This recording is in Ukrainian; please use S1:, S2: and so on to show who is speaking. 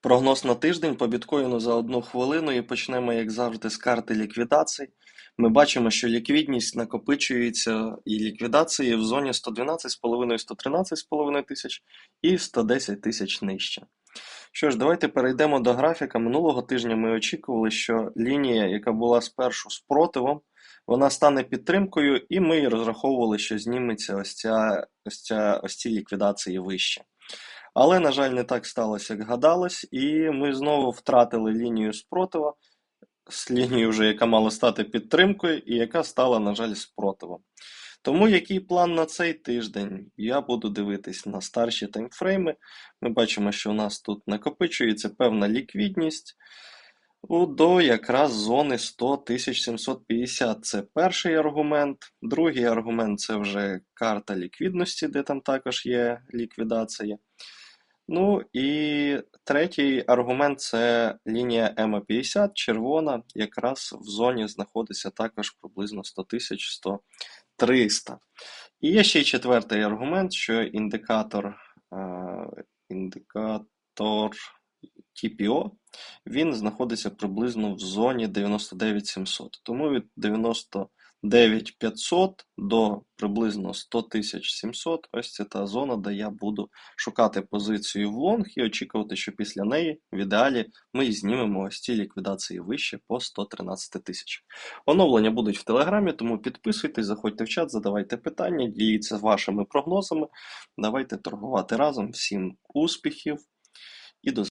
S1: Прогноз на тиждень по біткоїну за одну хвилину і почнемо, як завжди, з карти ліквідацій. Ми бачимо, що ліквідність накопичується і ліквідації в зоні 112,5-113,5 тисяч і 110 тисяч нижче. Що ж, давайте перейдемо до графіка. Минулого тижня ми очікували, що лінія, яка була спершу спротивом, вона стане підтримкою, і ми розраховували, що зніметься ось, ця, ось, ця, ось ці ліквідації вище. Але, на жаль, не так сталося, як гадалось, і ми знову втратили лінію спротива, з лінією, вже, яка мала стати підтримкою, і яка стала, на жаль, спротивом. Тому який план на цей тиждень? Я буду дивитись на старші таймфрейми. Ми бачимо, що у нас тут накопичується певна ліквідність у- до якраз зони 100 750. Це перший аргумент. Другий аргумент це вже карта ліквідності, де там також є ліквідація. Ну і третій аргумент це лінія ЕМА 50, червона, якраз в зоні знаходиться також приблизно 100 тисяч 100 300. І є ще й четвертий аргумент, що індикатор, е, індикатор TPO, він знаходиться приблизно в зоні 99700. Тому від 99500 до приблизно 100 700 ось це та зона, де я буду шукати позицію в лонг і очікувати, що після неї в ідеалі ми знімемо ось ці ліквідації вище по 113 тисяч. Оновлення будуть в Телеграмі, тому підписуйтесь, заходьте в чат, задавайте питання, діліться вашими прогнозами. Давайте торгувати разом. Всім успіхів!